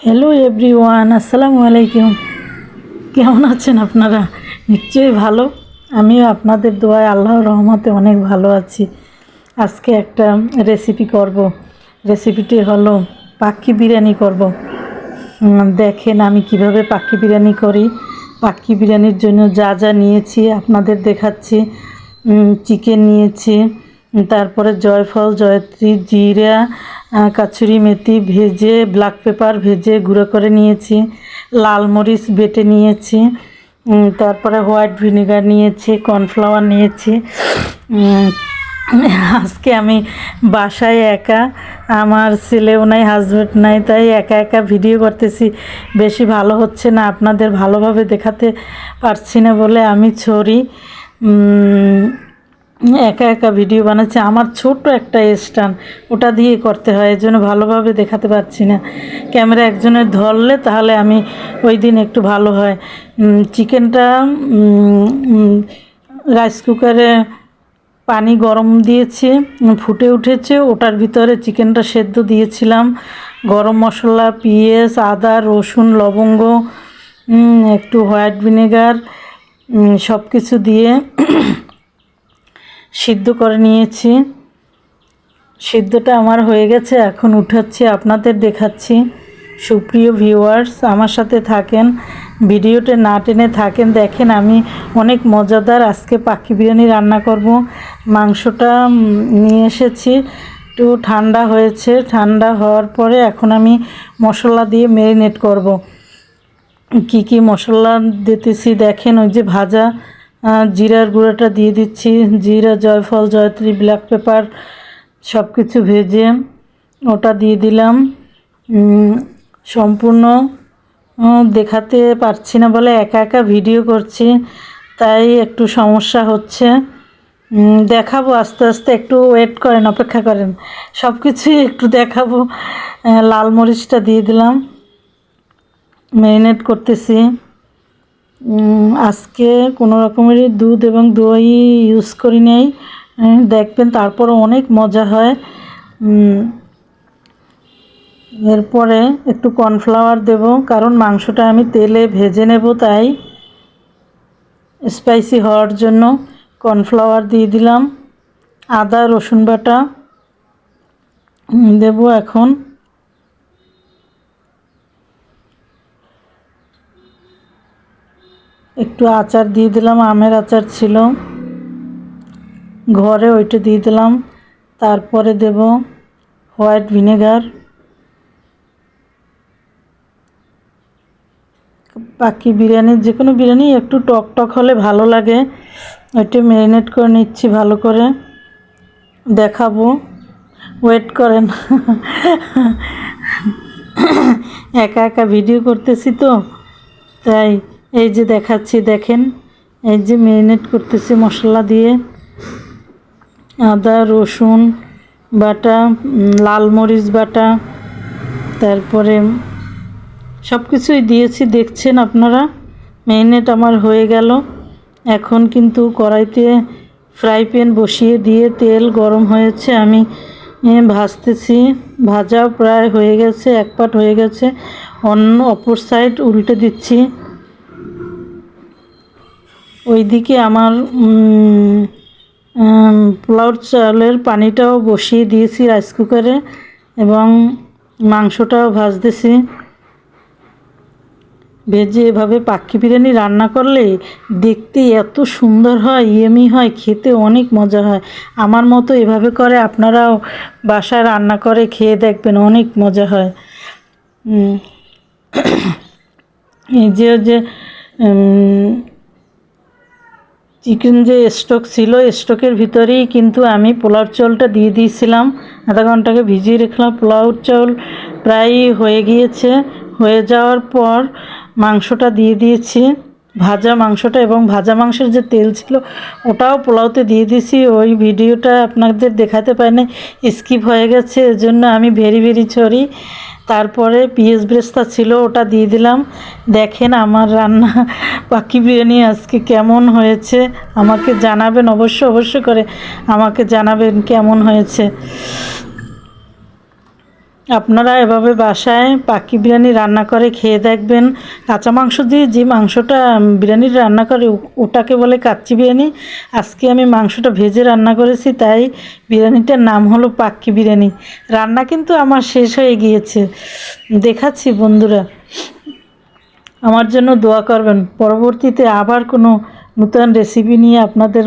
Hello everyone আসসালামু আলাইকুম কেমন আছেন আপনারা? নিশ্চয়ই ভালো। আমিও আপনাদের দোয়ায় আল্লাহর রহমতে অনেক ভালো আছি। আজকে একটা রেসিপি করব। রেসিপিটি হলো পাখি বিরিয়ানি করব। দেখেন আমি কীভাবে পাখি বিরিয়ানি করি। পাখি বিরিয়ানির জন্য যা যা নিয়েছি আপনাদের দেখাচ্ছি। চিকেন নিয়েছি। তারপরে জয়ফল, জয়ত্রী, জিরা কাচুরি, মেথি ভেজে ব্ল্যাক পেপার ভেজে গুঁড়ো করে নিয়েছি, লাল মরিচ বেটে নিয়েছি তারপরে হোয়াইট ভিনেগার নিয়েছি কর্নফ্লাওয়ার নিয়েছি। আজকে আমি বাসায় একা, আমার ছেলেও নাই হাজব্যান্ড নাই, তাই একা একা ভিডিও করতেছি। বেশি ভালো হচ্ছে না, আপনাদের ভালোভাবে দেখাতে পারছি না বলে আমি ছড়ি একা একা ভিডিও বানাচ্ছি। আমার ছোট একটা স্ট্যান্ড ওটা দিয়ে করতে হয় এই জন্য ভালোভাবে দেখাতে পারছি না। ক্যামেরা একজনের ধরলে তাহলে আমি ওই দিন একটু ভালো হয়। চিকেনটা রাইস কুকারে পানি গরম দিয়েছি ফুটে উঠেছে। ওটার ভিতরে চিকেনটা সেদ্ধ দিয়েছিলাম। গরম মশলা, পেঁয়াজ, আদা, রসুন, লবঙ্গ একটু হোয়াইট ভিনেগার সব কিছু দিয়ে সিদ্ধ করে নিয়েছি। সিদ্ধটা আমার হয়ে গেছে, এখন উঠাচ্ছি, আপনাদের দেখাচ্ছি। সুপ্রিয় ভিউয়ার্স আমার সাথে থাকেন। ভিডিওতে না টেনে থাকেন, দেখেন আমি অনেক মজাদার আজকে পাখি বিরিয়ানি রান্না করব। মাংসটা নিয়ে এসেছি। একটু ঠান্ডা হয়েছে, ঠান্ডা হওয়ার পরে এখন আমি মশলা দিয়ে ম্যারিনেট করব। কি কি মশলা দিতেছি, দেখেন ওই যে ভাজা জিরার গুঁড়োটা দিয়ে দিচ্ছি। জিরা, জয়ফল, জয়ত্রী, ব্ল্যাক পেপার সব কিছু ভেজে ওটা দিয়ে দিলাম। সম্পূর্ণ দেখাতে পারছি না বলে একা একা ভিডিও করছি, তাই একটু সমস্যা হচ্ছে। দেখাবো আস্তে আস্তে, একটু ওয়েট করেন, অপেক্ষা করেন। সব কিছুই একটু দেখাবো। লাল মরিচটা দিয়ে দিলাম। ম্যারিনেট করতেছি। আজকে কোনো রকমের দুধ এবং দই ইউজ করি নেই। দেখবেন তারপরে অনেক মজা হয়। এরপরে একটু কর্নফ্লাওয়ার দেব, কারণ মাংসটা আমি তেলে ভেজে নেব তাই। স্পাইসি হওয়ার জন্য কর্নফ্লাওয়ার দিয়ে দিলাম। আদা, রসুন বাটা দেব এখন। একটু আচার দিয়ে দিলাম, আমের আচার ছিল। ঘরে ওইটা দিয়ে দিলাম। তারপরে দেব হোয়াইট ভিনেগার। বাকি বিরিয়ানির যে কোনো বিরিয়ানি একটু টক টক হলে ভালো লাগে। ওইটা ম্যারিনেট করে নিচ্ছি ভালো করে। দেখাবো। ওয়েট করেন। একা একা ভিডিও করতেছি তো, তাই এই যে দেখাচ্ছি, দেখেন। এই যে ম্যারিনেট করতেছি মশলা দিয়ে। আদা, রসুন বাটা লাল মরিচ বাটা, তারপরে সব কিছুই দিয়েছি। দেখছেন আপনারা? ম্যারিনেট আমার হয়ে গেল। এখন কিন্তু কড়াইতে ফ্রাই প্যান বসিয়ে দিয়ে তেল গরম হয়েছে। আমি ভাজতেছি। ভাজা প্রায় হয়ে গেছে, এক পাট হয়ে গেছে। অন্য, অপর সাইড উল্টে দিচ্ছি। ওইদিকে আমার পোলাওর চালের পানিটাও বসিয়ে দিয়েছি রাইস কুকারে এবং মাংসটাও ভাজতেছি। ভেজে এভাবে পাখি বিরিয়ানি রান্না করলে দেখতে এত সুন্দর হয় ইয়েমি হয়, খেতে অনেক মজা হয়। আমার মতো এভাবে করে আপনারাও বাসায় রান্না করে খেয়ে দেখবেন, অনেক মজা হয়। এই যে যে চিকেন যে স্টক ছিল স্টকের ভিতরেই কিন্তু আমি পোলাও চাউলটা দিয়ে দিয়েছিলাম। আধা ঘন্টাকে ভিজিয়ে রেখলাম। পোলাও চাউল প্রায় হয়ে গিয়েছে। হয়ে যাওয়ার পর মাংসটা দিয়ে দিয়েছি। ভাজা মাংসটা এবং ভাজা মাংসের যে তেল ছিল, ওটাও পোলাওতে দিয়ে দিয়েছি। ওই ভিডিওটা আপনাদের দেখাতে পারিনি। স্কিপ হয়ে গেছে, এজন্য আমি ভেরি ভেরি ছড়ি তারপরে পিএস ব্রেস্তা ছিল, ওটা দিয়ে দিলাম। দেখেন আমার রান্না পাখি বিরিয়ানি আজকে কেমন হয়েছে, আমাকে জানাবেন অবশ্য অবশ্য করে আমাকে জানাবেন কেমন হয়েছে। আপনারা এভাবে বাসায় পাখি বিরিয়ানি রান্না করে খেয়ে দেখবেন। কাঁচা মাংস দিয়ে যে মাংসটা উম, বিরিয়ানি রান্না করে ওটাকে বলে কাচ্চি বিরিয়ানি। আজকে আমি মাংসটা ভেজে রান্না করেছি তাই বিরিয়ানিটার নাম হলো পাক্কি বিরিয়ানি। রান্না কিন্তু আমার শেষ হয়ে গিয়েছে। দেখাচ্ছি বন্ধুরা। আমার জন্য দোয়া করবেন। পরবর্তীতে আবার কোনো নতুন রেসিপি নিয়ে আপনাদের